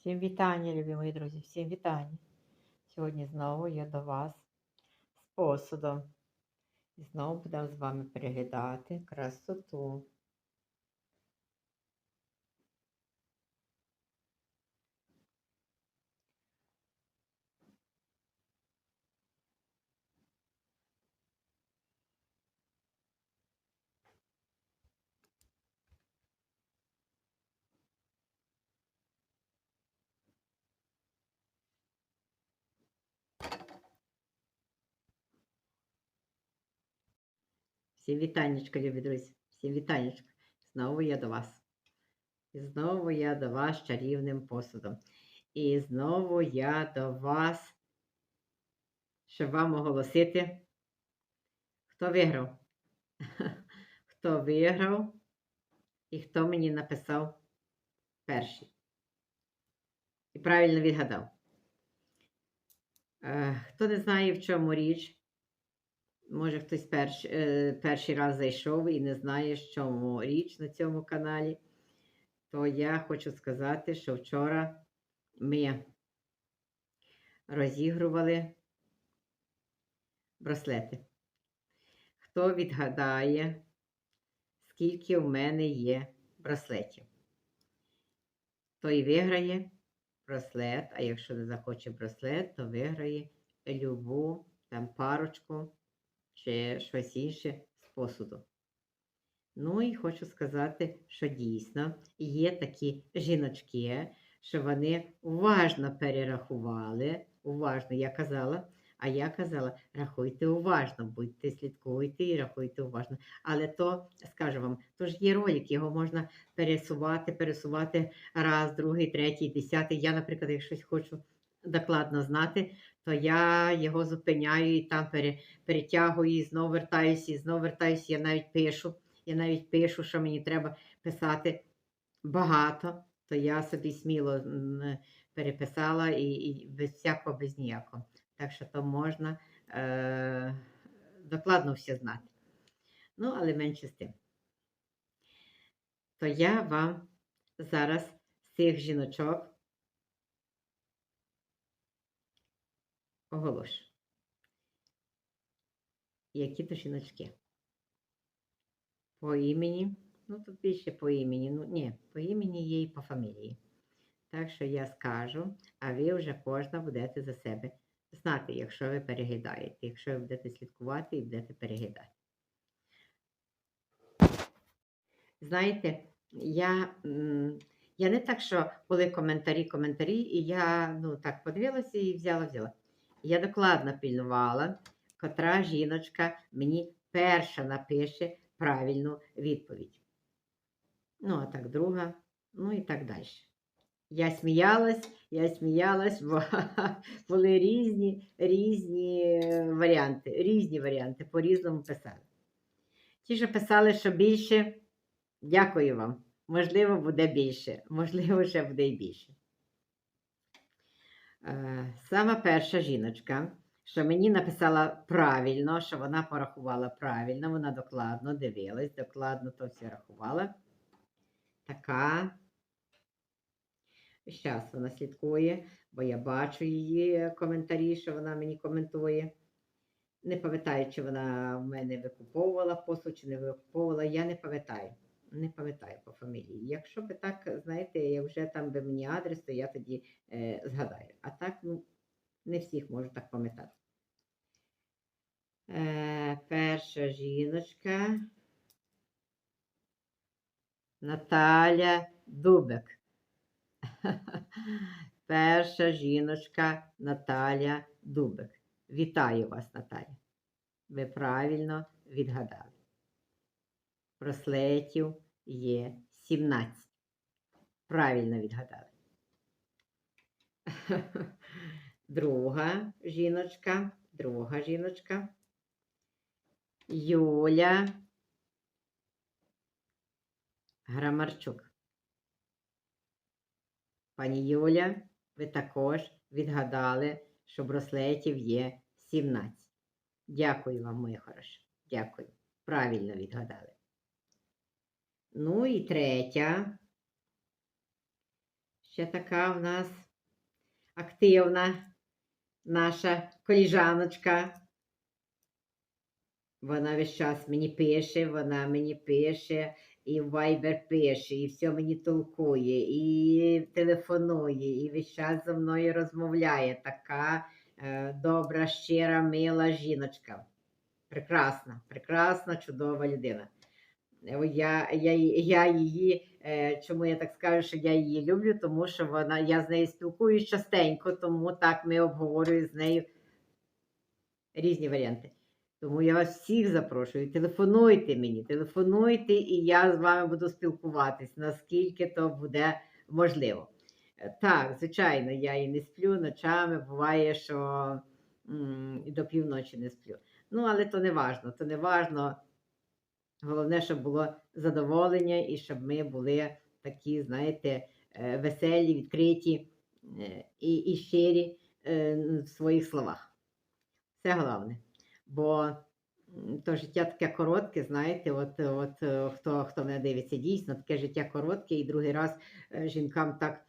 Всім вітання, любі мої друзі, всім вітання. Сьогодні знову я до вас з посудом. І знову будемо з вами переглядати красоту. Всім вітаннячка, любі друзі, всім вітаннячка. Знову я до вас. І знову я до вас чарівним посудом. І знову я до вас, щоб вам оголосити, хто виграв. Хто виграв і хто мені написав перший. І правильно відгадав. Е, Хто не знає, в чому річ, може хтось перш, е, перший раз зайшов і не знає, чому річ на цьому каналі, то я хочу сказати, що вчора ми розігрували браслети. Хто відгадає, скільки в мене є браслетів, той виграє браслет, а якщо не захоче браслет, то виграє любу там парочку чи щось інше з посуду. Ну і хочу сказати, що дійсно є такі жіночки, що вони уважно перерахували, уважно, я казала, а я казала, рахуйте уважно, будьте, слідкуйте і рахуйте уважно. Але то, скажу вам, то ж є ролик, його можна пересувати, пересувати раз, другий, третій, десятий. Я, наприклад, якщо хочу докладно знати, то я його зупиняю і там перетягую, і знову вертаюся, і знову вертаюся. Я навіть пишу. Я навіть пишу, що мені треба писати багато, то я собі сміло переписала і, і без всякого, без ніякого. Так що то можна е, докладно все знати. Ну, але менше з тим. То я вам зараз з цих жіночок оголошу. Які то жіночки? По імені, ну тут більше по імені, ну ні, по імені є і по фамілії. Так що я скажу, а ви вже кожна будете за себе знати, якщо ви переглядаєте, якщо ви будете слідкувати і будете переглядати. Знаєте, я, я не так, що були коментарі, коментарі, і я ну, так подивилася і взяла, взяла. Я докладно пільнувала, котра жіночка мені перша напише правильну відповідь. Ну, а так друга, ну і так далі. Я сміялась, я сміялась, бо були різні, різні варіанти, різні варіанти, по-різному писали. Ті, що писали, що більше, дякую вам. Можливо, буде більше, можливо, ще буде і більше. Е, Сама перша жіночка, що мені написала правильно, що вона порахувала правильно, вона докладно дивилась, докладно то все рахувала. Така. Зараз вона слідкує, бо я бачу її коментарі, що вона мені коментує. Не пам'ятаю, чи вона в мене викуповувала посуд, чи не викуповувала, я не пам'ятаю. Не пам'ятаю по фамілії. Якщо би так, знаєте, як вже там би мені адрес, то я тоді е, згадаю. А так, ну, не всіх можу так пам'ятати. Е, перша жіночка. Наталя Дубик. Перша жіночка Наталя Дубик. Вітаю вас, Наталя. Ви правильно відгадали. Браслетів є 17. Правильно відгадали. Друга жіночка, друга жіночка. Юля Грамарчук. Пані Юля, ви також відгадали, що браслетів є 17. Дякую вам, моє хороше. Дякую. Правильно відгадали. Ну і третя ще така в нас активна наша коліжаночка. Вона весь час мені пише, вона мені пише, і в Viber пише, і все мені толкує, і телефонує, і весь час зі мною розмовляє. Така е, добра, щира, мила жіночка. Прекрасна, прекрасна, чудова людина. Я, я, я її, е, чому я так скажу, що я її люблю, тому що вона, я з нею спілкуюсь частенько, тому так ми обговорюємо з нею різні варіанти. Тому я вас всіх запрошую, телефонуйте мені, телефонуйте, і я з вами буду спілкуватись, наскільки то буде можливо. Е, Так, звичайно, я і не сплю ночами, буває, що м, і до півночі не сплю. Ну, але то не важно, то не важно. Головне, щоб було задоволення і щоб ми були такі, знаєте, е, веселі, відкриті е, і, і щирі е, в своїх словах. Це головне. Бо то життя таке коротке, знаєте, от, от хто, хто мене дивиться, дійсно таке життя коротке, і другий раз жінкам так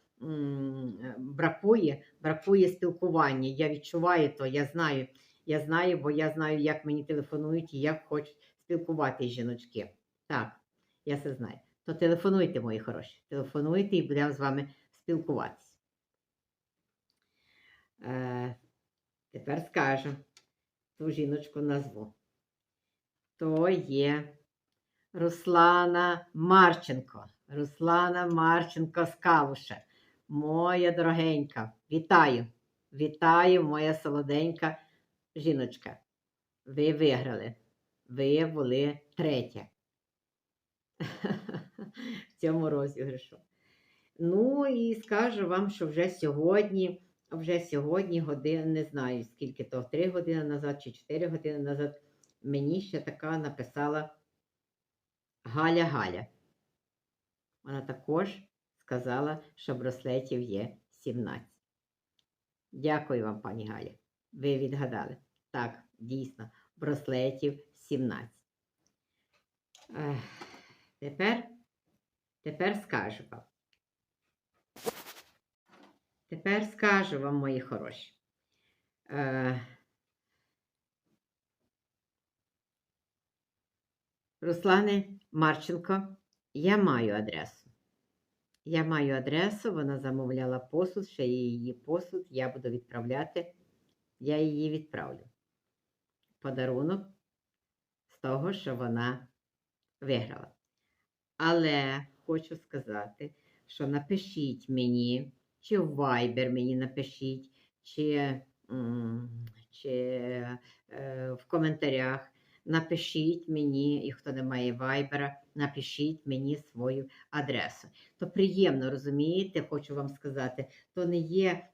бракує, бракує спілкування. Я відчуваю то, я знаю. Я знаю, бо я знаю, як мені телефонують і як хочуть спілкуватися жіночки. Так, я це знаю. То телефонуйте, мої хороші. Телефонуйте і будемо з вами спілкуватися. Е, тепер скажу ту жіночку назву. То є Руслана Марченко. Руслана Марченко з Калуша. Моя дорогенька, вітаю! Вітаю, моя солоденька жіночка. Ви виграли. Ви були третя. В цьому розіграшу. Ну і скажу вам, що вже сьогодні, вже сьогодні годин, не знаю, скільки то, 3 години назад чи 4 години назад, мені ще така написала Галя Галя. Вона також сказала, що браслетів є 17. Дякую вам, пані Галя. Ви відгадали. Так, дійсно, браслетів 17. Тепер, тепер скажу вам. Тепер скажу вам, мої хороші. Е, Руслани Марченко, я маю адресу. Я маю адресу, вона замовляла посуд, ще її посуд, я буду відправляти, я її відправлю. Подарунок з того, що вона виграла. Але хочу сказати, що напишіть мені, чи в Viber мені напишіть, чи, чи е, в коментарях. Напишіть мені, і хто не має Viber, напишіть мені свою адресу. То приємно, розумієте, хочу вам сказати, то не є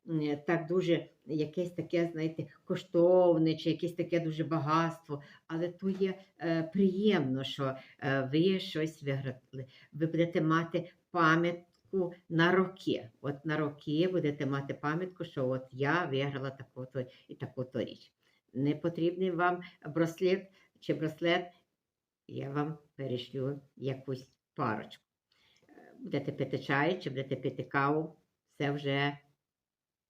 так дуже якесь таке, знаєте, коштовне, чи якесь таке дуже багатство, але то є е, приємно, що е, ви щось виграли. Ви будете мати пам'ятку на роки. От на роки будете мати пам'ятку, що от я виграла таку-то і таку-то річ. Не потрібний вам браслет чи браслет, я вам перешлю якусь парочку. Будете пити чай чи будете пити каву, це вже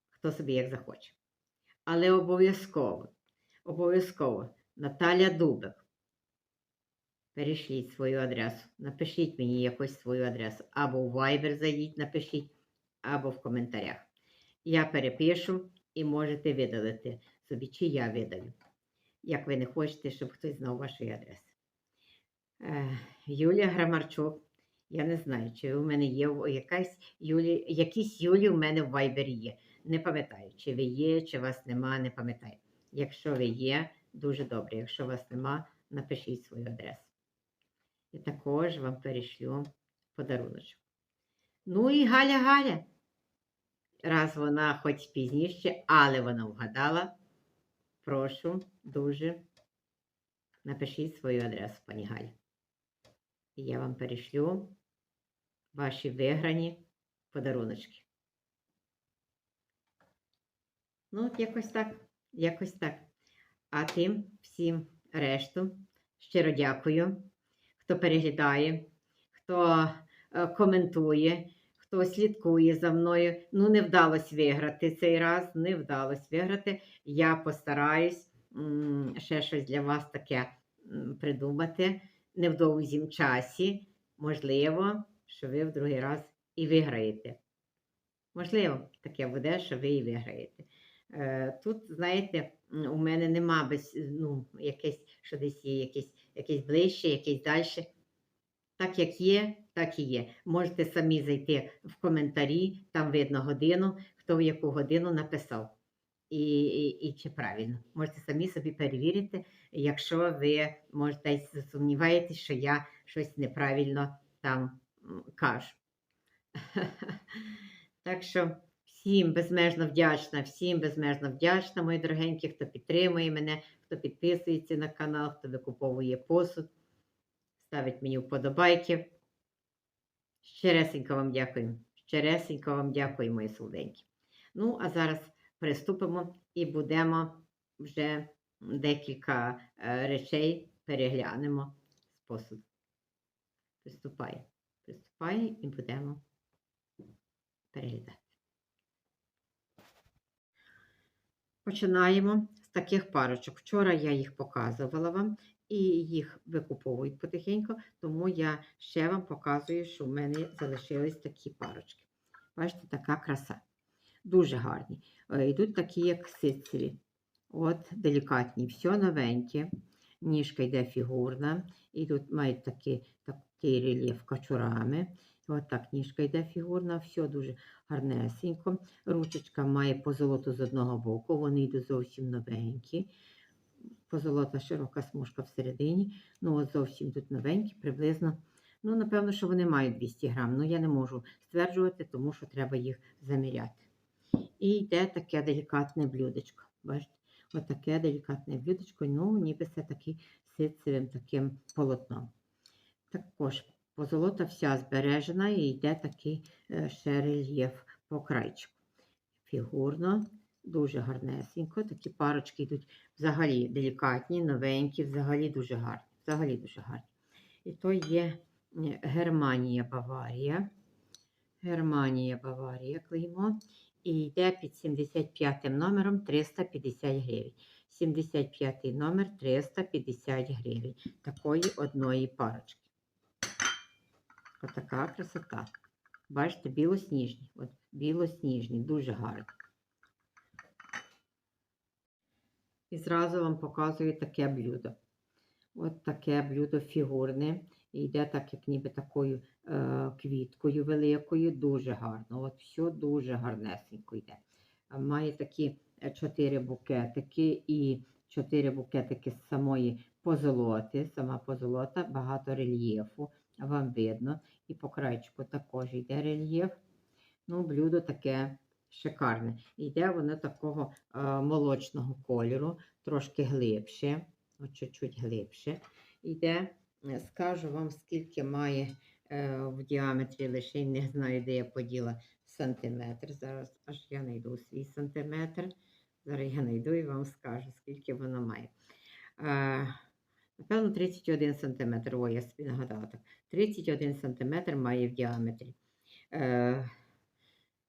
хто собі як захоче. Але обов'язково, обов'язково Наталя Дубик. Перешліть свою адресу. Напишіть мені якось свою адресу. Або в Viber зайдіть, напишіть, або в коментарях. Я перепишу і можете видалити собі, чи я видалю. Як ви не хочете, щоб хтось знав вашої адреси. Е, Юлія Грамарчук. Я не знаю, чи у мене є якась Юлі, якісь Юлі у мене в Viber є. Не пам'ятаю, чи ви є, чи вас нема, не пам'ятаю. Якщо ви є, дуже добре. Якщо вас нема, напишіть свою адресу. І також вам перешлю подаруночок. Ну і Галя Галя. Раз вона хоч пізніше, але вона вгадала. Прошу дуже напишіть свою адресу, пані Галя. І я вам перешлю ваші виграні подаруночки. Ну, от якось так, якось так. А тим всім решту щиро дякую, хто переглядає, хто е, коментує, хто слідкує за мною. Ну, не вдалося виграти цей раз, не вдалося виграти. Я постараюсь ще щось для вас таке придумати невдовзім часі. Можливо, що ви в другий раз і виграєте. Можливо, таке буде, що ви і виграєте. Е, Тут, знаєте, у мене нема без, ну, якесь, що десь є якесь, якесь ближче, якесь далі. Так як є, так і є. Можете самі зайти в коментарі, там видно годину, хто в яку годину написав. І, і, і чи правильно. Можете самі собі перевірити, якщо ви може, десь засумніваєтесь, що я щось неправильно там кажу. Так що всім безмежно вдячна, всім безмежно вдячна, мої дорогенькі, хто підтримує мене, хто підписується на канал, хто викуповує посуд, ставить мені вподобайки. Щиресенько вам дякую. Щиресенько вам дякую, мої солоденькі. Ну, а зараз приступимо і будемо вже декілька е, речей переглянемо з посуду. Приступай. Приступай і будемо переглядати. Починаємо з таких парочок. Вчора я їх показувала вам і їх викуповують потихеньку, тому я ще вам показую, що в мене залишились такі парочки. Бачите, така краса. Дуже гарні. Е, Йдуть такі, як ситцеві. От, делікатні, все новеньке. Ніжка йде фігурна. Ідуть, мають такі, такий рельєф качурами. От так ніжка йде фігурна, все дуже гарнесенько. Ручечка має позолоту з одного боку, вони йдуть зовсім новенькі. Позолота широка смужка всередині. Ну, от зовсім тут новенькі, приблизно. Ну, напевно, що вони мають 200 грам. Ну, я не можу стверджувати, тому що треба їх заміряти. І йде таке делікатне блюдечко. Бачите? Отаке делікатне блюдечко, ну, ніби це такий ситцевим таким полотном. Також позолота вся збережена і йде такий е, ще рельєф по крайчику. Фігурно, дуже гарнесенько. Такі парочки йдуть взагалі делікатні, новенькі, взагалі дуже гарні. Взагалі дуже гарні. І то є е, Германія Баварія. Германія Баварія клеймо. І йде під 75 номером 350 гривень. 75 номер 350 гривень. Такої одної парочки. Отака красота. Бачите, білосніжні. От білосніжні, дуже гарні. І зразу вам показую таке блюдо. От таке блюдо фігурне. І йде так, як ніби такою квіткою великою, дуже гарно. От все дуже гарнесенько йде. Має такі е, чотири букетики і чотири букетики з самої позолоти. Сама позолота, багато рельєфу, вам видно. І по крайчику також йде рельєф. Ну, блюдо таке шикарне. Йде воно такого е, молочного кольору, трошки глибше, от чуть-чуть глибше. Йде, е, скажу вам, скільки має е, в діаметрі лише не знаю, де я поділа сантиметр. Зараз аж я знайду свій сантиметр. Зараз я знайду і вам скажу, скільки воно має. Е, напевно, 31 сантиметр. Ой, я собі нагадала так. 31 сантиметр має в діаметрі. Е,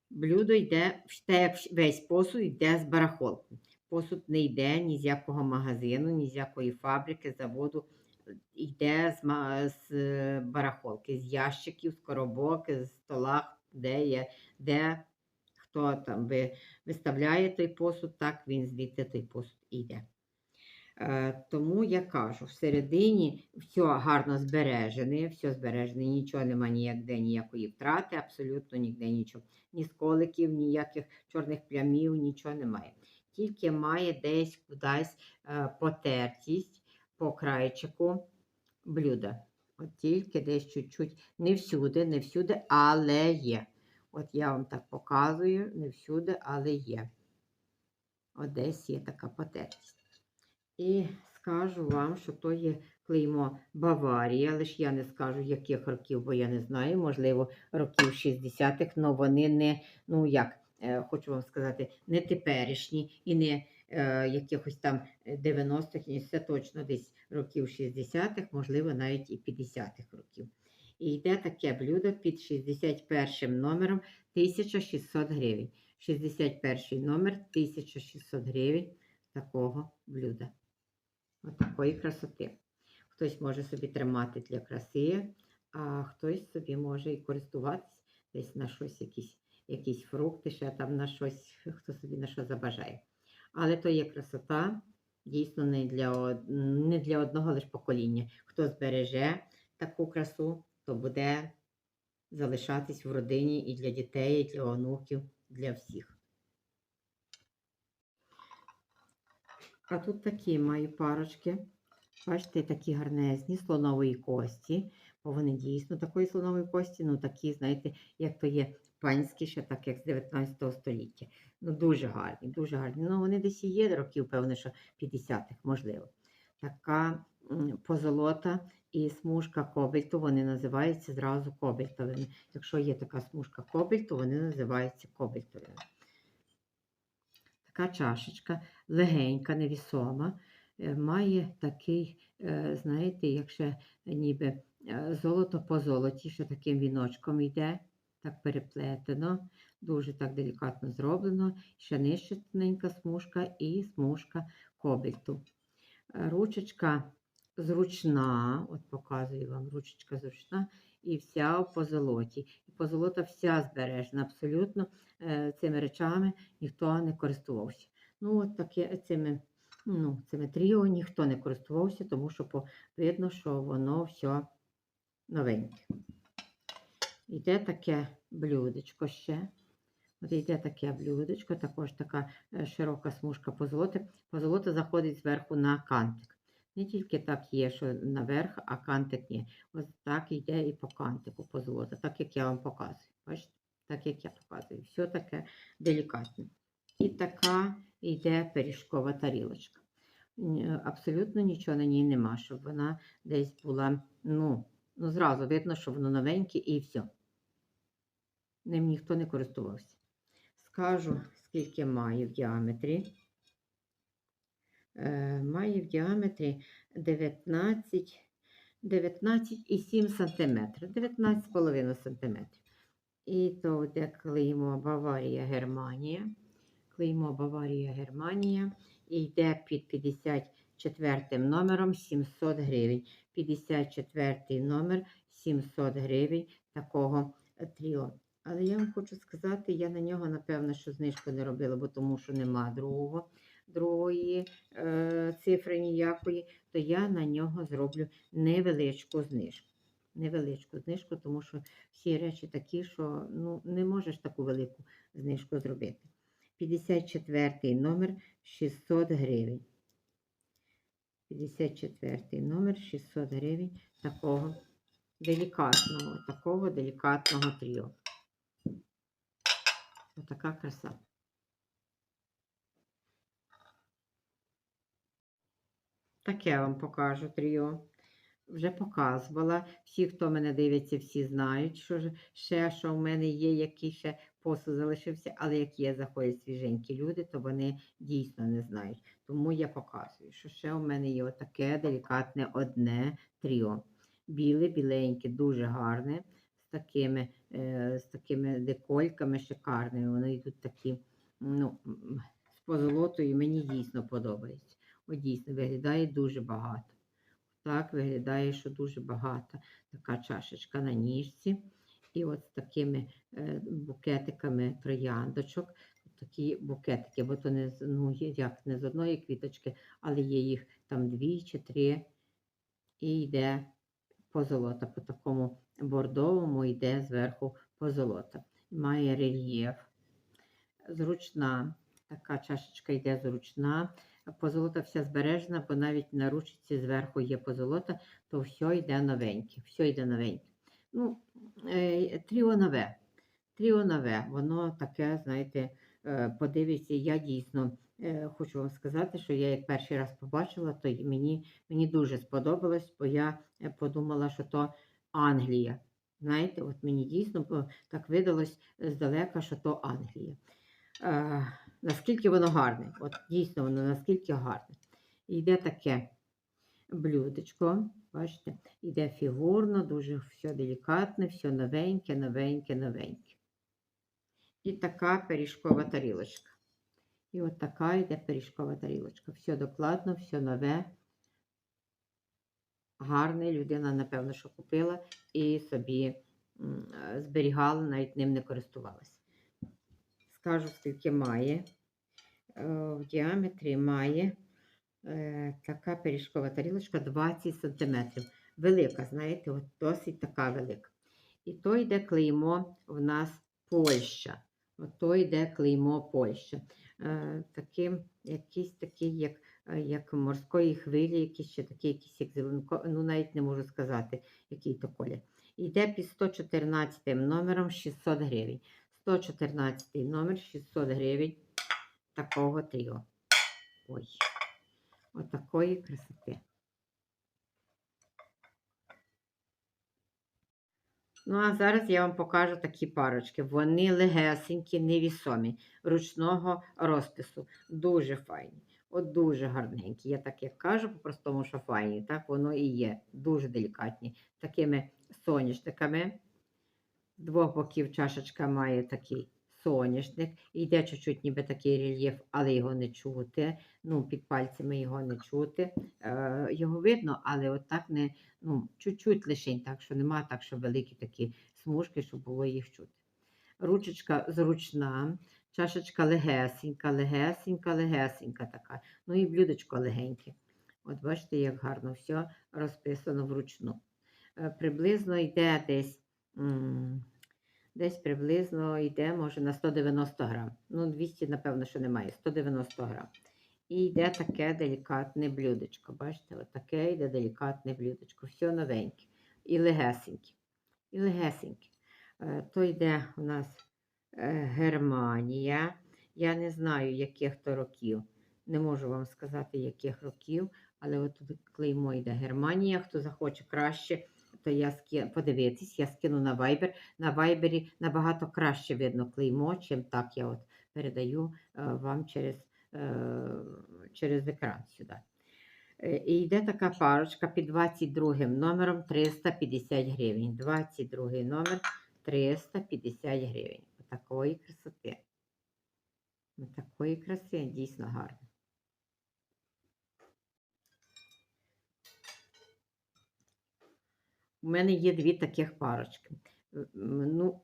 блюдо йде, весь посуд йде з барахолки. Посуд не йде ні з якого магазину, ні з якої фабрики, заводу. Йде з, з е, барахолки, з ящиків, з коробок, з стола, де є, де хто там ви, виставляє той посуд, так він звідти той посуд іде. Е, тому я кажу, всередині все гарно збережене, все збережене, нічого нема ніякде, ніякої втрати, абсолютно ніде нічого. Ні сколиків, ніяких чорних плямів, нічого немає. Тільки має десь кудись е, потертість по крайчику блюда. От тільки десь чуть-чуть, не всюди, не всюди, але є. От я вам так показую, не всюди, але є. От десь є така потертість. І скажу вам, що то є клеймо Баварія, але ж я не скажу, яких років, бо я не знаю, можливо, років 60-х, але вони не, ну як, е, хочу вам сказати, не теперішні і не якихось там 90-х, ні, це точно десь років 60-х, можливо, навіть і 50-х років. І йде таке блюдо під 61 номером 1600 гривень. 61 номер 1600 гривень такого блюда. Ось такої красоти. Хтось може собі тримати для краси, а хтось собі може і користуватись десь на щось, якісь, якісь фрукти, ще там на щось, хто собі на що забажає. Але то є красота, дійсно не для, не для одного лише покоління. Хто збереже таку красу, то буде залишатись в родині і для дітей, і для онуків, для всіх. А тут такі маю парочки. Бачите, такі гарнезні слонової кості, бо вони дійсно такої слонової кості, ну такі, знаєте, як то є панські, ще так як з 19 століття. Ну, дуже гарні, дуже гарні. Ну, вони десь і є років, певно, що 50-х, можливо. Така позолота і смужка кобальту, вони називаються зразу кобальтовими. Якщо є така смужка кобальту, вони називаються кобальтовими. Така чашечка легенька, невісома, е, має такий, е, знаєте, як ще ніби е, золото по золоті, ще таким віночком йде, так переплетено, дуже так делікатно зроблено. Ще нижче тоненька смужка і смужка кобальту. Е, Ручечка зручна, от показую вам, ручечка зручна, і вся в позолоті. І позолота вся збережена, абсолютно е, цими речами ніхто не користувався. Ну, от таке цими, ну, цими тріо ніхто не користувався, тому що видно, що воно все новеньке. Іде таке блюдечко ще. От йде таке блюдечко, також така е, широка смужка позолоти. Позолота заходить зверху на кантик. Не тільки так є, що наверх, а кантик ні. Ось так йде і по кантику позолота, так як я вам показую. Бачите? Так як я показую. Все таке делікатне. І така йде пиріжкова тарілочка. Абсолютно нічого на ній нема, щоб вона десь була, ну, ну зразу видно, що воно новеньке і все. Ним ніхто не користувався. Скажу, скільки має в діаметрі. Е, має в діаметрі 19, 19,7 см, 19,5 см. І то де клеймо Баварія Германія. Клеймо Баварія Германія. І йде під 54 номером 700 гривень. 54 номер 700 гривень такого тріо. Але я вам хочу сказати, я на нього, напевно, що знижку не робила, бо тому що нема другого, другої е, цифри ніякої, то я на нього зроблю невеличку знижку. Невеличку знижку, тому що всі речі такі, що ну, не можеш таку велику знижку зробити. 54 номер 600 гривень. 54 номер 600 гривень такого делікатного, такого делікатного тріо. Отака краса. Таке я вам покажу тріо. Вже показувала. Всі, хто мене дивиться, всі знають, що ще що в мене є, який ще посуд залишився, але як є заходять свіженькі люди, то вони дійсно не знають. Тому я показую, що ще у мене є отаке делікатне одне тріо. Біле, біленьке, дуже гарне, такими, е, з такими декольками шикарними. Вони йдуть такі, ну, з позолотою, мені дійсно подобається. О, дійсно, виглядає дуже багато. Так виглядає, що дуже багата така чашечка на ніжці. І от з такими е, букетиками трояндочок. Такі букетики, бо то не, ну, як не з одної квіточки, але є їх там дві чи три. І йде позолота. По такому бордовому йде зверху позолота. Має рельєф. Зручна. Така чашечка йде зручна. Позолота вся збережена, бо навіть на ручці зверху є позолота, то все йде новеньке. Все йде новеньке. Ну, е, тріо нове. Тріо нове. Воно таке, знаєте, е, подивіться, я дійсно е, хочу вам сказати, що я як перший раз побачила, то мені, мені дуже сподобалось, бо я подумала, що то Англія. Знаєте, от мені дійсно так видалось здалека, що то Англія. Е, наскільки воно гарне. От дійсно воно наскільки гарне. І йде таке блюдечко Бачите, іде фігурно, дуже все делікатне, все новеньке, новеньке, новеньке. І така пиріжкова тарілочка. І от така йде пиріжкова тарілочка. Все докладно, все нове. Гарне людина, напевно, що купила і собі зберігала, навіть ним не користувалася. Скажу, скільки має. Е, В діаметрі має е, така пиріжкова тарілочка 20 см. Велика, знаєте, от досить така велика. І то йде клеймо в нас Польща. От то йде клеймо Польща. Е, таким, якийсь такий, як, як морської хвилі, якийсь ще такий, якийсь як зеленко, ну навіть не можу сказати, який то колір. Йде під 114 номером 600 гривень. 114 номер 600 гривень такого тріо. Ой, отакої красоти. Ну, а зараз я вам покажу такі парочки. Вони легесенькі, невісомі, ручного розпису. Дуже файні. От дуже гарненькі. Я так як кажу, по-простому, що файні. Так воно і є. Дуже делікатні. Такими соняшниками. З двох боків чашечка має такий соняшник. Йде чуть-чуть ніби такий рельєф, але його не чути. Ну, під пальцями його не чути. Е, його видно, але отак не, ну, чуть-чуть лишень, так що нема так, що великі такі смужки, щоб було їх чути. Ручечка зручна, чашечка легесенька, легесенька, легесенька така. Ну і блюдечко легеньке. От бачите, як гарно все розписано вручну. Е, Приблизно йде десь, десь приблизно йде, може, на 190 грам. Ну, 200, напевно, що немає, 190 грам. І йде таке делікатне блюдечко. Бачите, от таке йде делікатне блюдечко. Все новеньке. І легесеньке. І легесеньке. Е, То йде у нас Германія. Я не знаю, яких то років. Не можу вам сказати, яких років, але от тут клеймо йде Германія. Хто захоче краще, то я ски... подивитись, я скину на Viber. На Viber набагато краще видно клеймо, чим так я от передаю е, вам через, е, через екран сюди. Е, І йде така парочка під 22 номером 350 гривень. 22 номер 350 гривень. Такої красоти. Такої краси, дійсно гарно. У мене є дві таких парочки. Ну,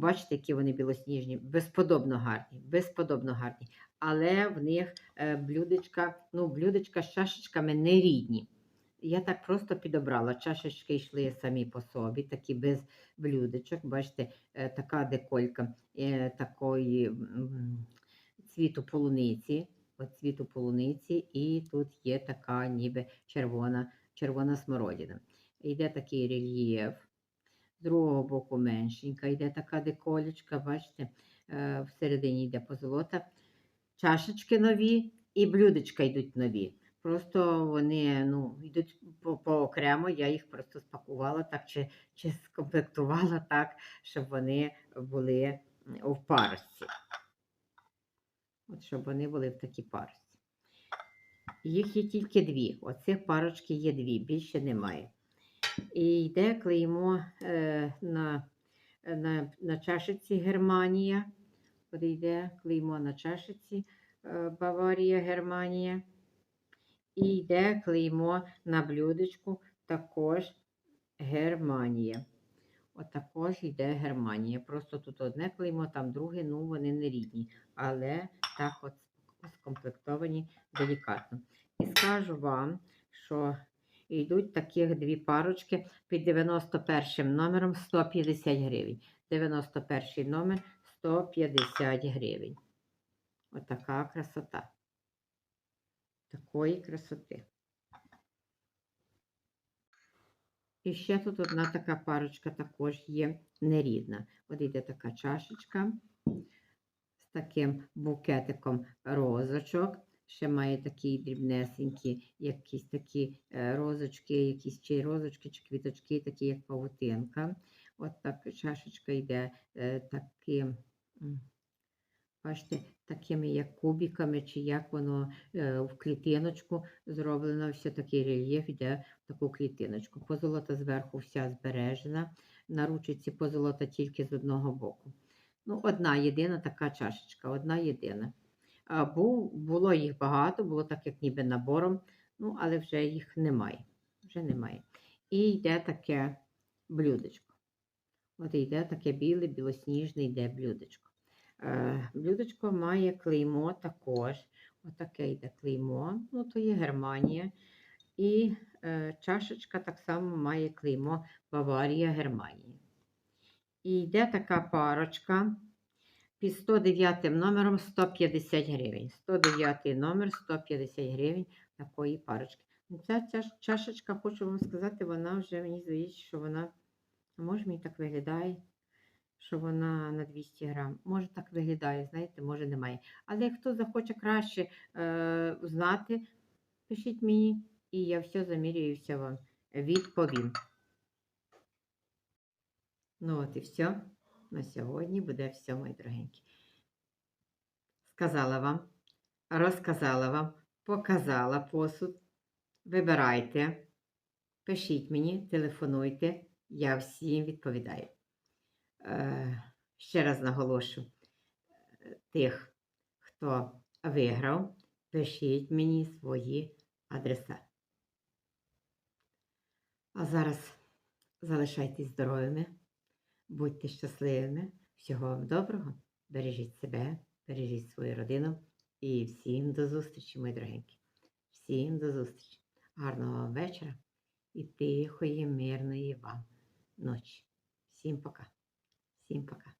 бачите, які вони білосніжні, безподобно гарні, безподобно гарні. Але в них е, блюдечка, ну, блюдечка з чашечками не рідні. Я так просто підобрала. Чашечки йшли самі по собі, такі без блюдечок. Бачите, е, така деколька е, такої цвіту полуниці. От цвіту полуниці, і тут є така ніби червона, червона смородина. Йде такий рельєф. З другого боку меншенька, йде така деколечка, бачите, е, всередині йде позолота. Чашечки нові і блюдечка йдуть нові. Просто вони ну, йдуть по, поокремо, я їх просто спакувала так, чи, чи скомплектувала так, щоб вони були в парості. От щоб вони були в такій парості. Їх є тільки дві. Оцих парочки є дві, більше немає. І йде клеймо е, на, на, на чашиці Германія. От йде на чашиці е, Баварія, Германія. І йде клеймо на блюдечку також Германія. От також йде Германія. Просто тут одне клеймо, там друге, ну вони не рідні. Але так от скомплектовані делікатно. І скажу вам, що йдуть таких дві парочки під 91 номером 150 гривень. 91 номер 150 гривень. Отака красота. Такої красоти. І ще тут одна така парочка також є нерідна. От йде така чашечка з таким букетиком розочок. Ще має такі дрібнесенькі, якісь такі е, розочки, якісь чи розочки, чи квіточки, такі як павутинка. От так чашечка йде е, таким Бачите, такими як кубиками, чи як воно е, в клітиночку зроблено, все такий рельєф йде в таку клітиночку. Позолота зверху вся збережена, на ручці позолота тільки з одного боку. Ну, одна єдина така чашечка, одна єдина. А було їх багато, було так, як ніби набором, ну, але вже їх немає. Вже немає. І йде таке блюдечко. От йде таке біле, білосніжне йде блюдечко. Е, блюдечко має клеймо також. Отаке йде клеймо, ну то є Германія. І е, чашечка так само має клеймо Баварія, Германія. І йде така парочка під 109 номером 150 гривень. 109 номер 150 гривень такої парочки. Ну, Ця, чашечка, хочу вам сказати, вона вже мені здається, що вона, може мені так виглядає, що вона на 200 грам. Може так виглядає, знаєте, може немає. Але хто захоче краще е, знати, пишіть мені, і я все замірюю, все вам відповім. Ну от і все. На сьогодні буде все, мої дорогенькі. Сказала вам, розказала вам, показала посуд. Вибирайте, пишіть мені, телефонуйте, я всім відповідаю. Е, ще раз наголошу, е, тих, хто виграв, пишіть мені свої адреса. А зараз залишайтесь здоровими, будьте щасливими, всього вам доброго, бережіть себе, бережіть свою родину і всім до зустрічі, мої дорогенькі. Всім до зустрічі. Гарного вам вечора і тихої, мирної вам ночі. Всім пока. Всім пока.